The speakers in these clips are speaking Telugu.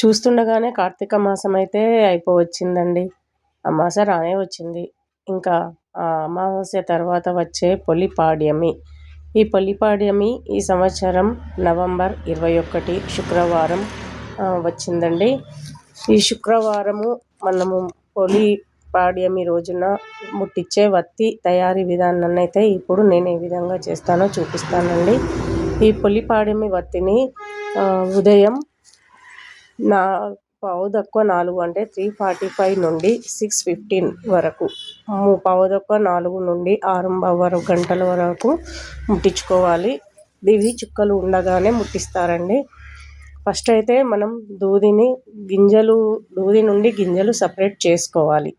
చూస్తుండగానే కార్తీక మాసం అయితే అయిపోవచ్చిందండి. అమాస రానే వచ్చింది. ఇంకా ఆ అమావాస్య తర్వాత వచ్చే పొలిపాడ్యమి ఈ పొలిపాడ్యమి ఈ సంవత్సరం నవంబర్ ఇరవై ఒకటి శుక్రవారం వచ్చిందండి. ఈ శుక్రవారము మనము పొలి పాడ్యమి రోజున ముట్టించే వత్తి తయారీ విధానాన్ని అయితే ఇప్పుడు నేను ఏ విధంగా చేస్తానో చూపిస్తానండి. ఈ పొలిపాడ్యమి వత్తిని ఉదయం నా పావు తక్కువ నాలుగు అంటే త్రీ ఫార్టీ ఫైవ్ నుండి సిక్స్ ఫిఫ్టీన్ వరకు. పావు తక్కువ నాలుగు నుండి ఆరు వరకు గంటల వరకు ముట్టించుకోవాలి. ఇవి చుక్కలు ఉండగానే ముట్టిస్తారండి. ఫస్ట్ అయితే మనం దూదిని గింజలు దూది నుండి గింజలు సపరేట్ చేసుకోవాలి.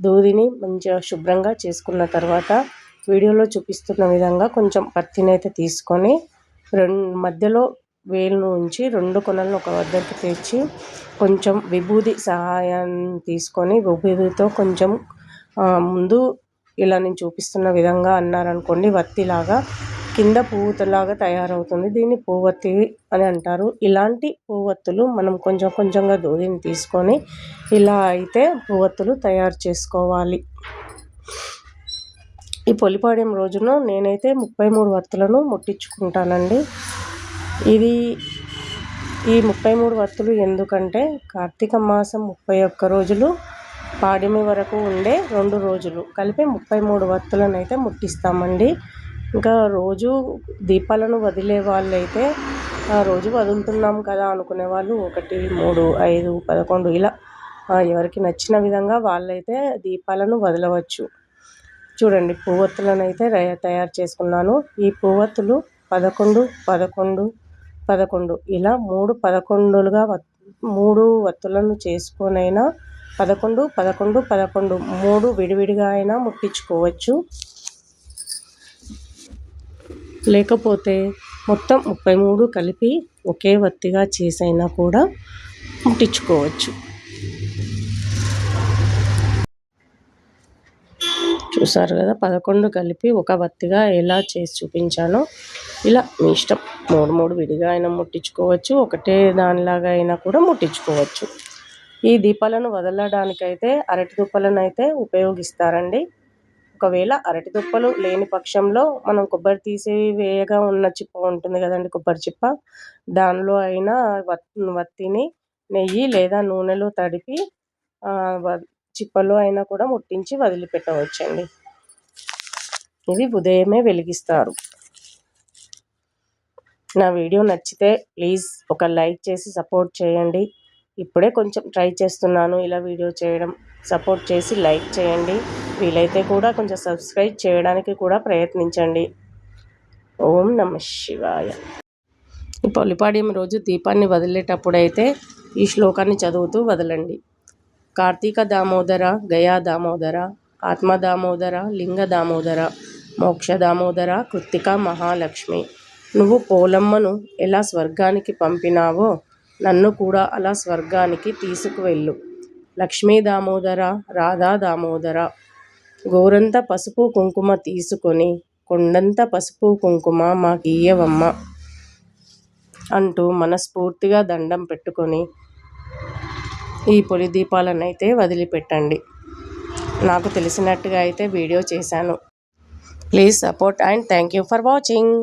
దూదిని మంచిగా శుభ్రంగా చేసుకున్న తర్వాత వీడియోలో చూపిస్తున్న విధంగా కొంచెం పత్తిని అయితే తీసుకొని రెండు మధ్యలో వేలును ఉంచి రెండు కొనలను ఒక వద్దకు తెచ్చి కొంచెం విభూది సహాయం తీసుకొని విభూదితో కొంచెం ముందు ఇలా నేను చూపిస్తున్న విధంగా అన్నారనుకోండి వత్తిలాగా కింద పువ్వుతలాగా తయారవుతుంది. దీన్ని పువ్వత్తి అని అంటారు. ఇలాంటి పువ్వత్తులు మనం కొంచెం కొంచెంగా దూదిని తీసుకొని ఇలా అయితే పువ్వత్తులు తయారు చేసుకోవాలి. ఈ పొలిపాడ్యం రోజున నేనైతే ముప్పై మూడు వత్తులను ముట్టించుకుంటానండి. ఇది ఈ ముప్పై మూడు వత్తులు ఎందుకంటే కార్తీక మాసం ముప్పై ఒక్క రోజులు పాడిమి వరకు ఉండే రెండు రోజులు. కలిపి ముప్పై మూడు వత్తులను అయితే ముట్టిస్తామండి. ఇంకా రోజు దీపాలను వదిలే వాళ్ళైతే రోజు వదులుతున్నాం కదా అనుకునే వాళ్ళు ఒకటి మూడు ఐదు పదకొండు ఇలా ఎవరికి నచ్చిన విధంగా వాళ్ళైతే దీపాలను వదలవచ్చు. చూడండి పువ్వొత్తులను అయితే తయారు చేసుకున్నాను. ఈ పువ్వొత్తులు పదకొండు పదకొండు పదకొండు. ఇలా మూడు పదకొండులుగా మూడు వత్తులను చేసుకొనైనా పదకొండు పదకొండు పదకొండు మూడు విడివిడిగా అయినా ముట్టించుకోవచ్చు. లేకపోతే మొత్తం ముప్పై మూడు కలిపి ఒకే వత్తిగా చేసైనా కూడా ముట్టించుకోవచ్చు. చూసారు కదా పదకొండు కలిపి ఒక వత్తిగా ఎలా చేసి చూపించానో. ఇలా మీ ఇష్టం. మూడు మూడు విడిగా అయినా ముట్టించుకోవచ్చు ఒకటే దానిలాగా అయినా కూడా ముట్టించుకోవచ్చు. ఈ దీపాలను వదలడానికైతే అరటి దుప్పలను అయితే ఉపయోగిస్తారండి. ఒకవేళ అరటి దుప్పలు లేని పక్షంలో మనం కొబ్బరి తీసి వేయగా ఉన్న చిప్ప ఉంటుంది కదండి కొబ్బరి చిప్ప. దానిలో అయినా వత్తిని నెయ్యి లేదా నూనెలో తడిపి చిప్పలో అయినా కూడా ముట్టించి వదిలిపెట్టవచ్చండి. ఇది ఉదయమే వెలిగిస్తారు. నా వీడియో నచ్చితే ప్లీజ్ ఒక లైక్ చేసి సపోర్ట్ చేయండి. ఇప్పుడే కొంచెం ట్రై చేస్తున్నాను ఇలా వీడియో చేయడం. సపోర్ట్ చేసి లైక్ చేయండి. వీలైతే కూడా కొంచెం సబ్స్క్రైబ్ చేయడానికి కూడా ప్రయత్నించండి. ఓం నమ శివాయ. ఈ పొలిపాడ్యం రోజు దీపాన్ని వదిలేటప్పుడైతే ఈ శ్లోకాన్ని చదువుతూ వదలండి. కార్తీక దామోదర గయా దామోదర ఆత్మ దామోదర లింగ దామోదర మోక్ష దామోదర కృత్తిక మహాలక్ష్మి. నువ్వు పోలమ్మను ఎలా స్వర్గానికి పంపినావో నన్ను కూడా అలా స్వర్గానికి తీసుకువెళ్ళు. లక్ష్మీ దామోదర రాధా దామోదర. గోరంత పసుపు కుంకుమ తీసుకొని కొండంత పసుపు కుంకుమ మాకియ్యవమ్మ అంటూ మనస్ఫూర్తిగా దండం పెట్టుకొని ఈ పొలి దీపాలను అయితే వదిలిపెట్టండి. నాకు తెలిసినట్టుగా అయితే వీడియో చేశాను. Please support and thank you for watching.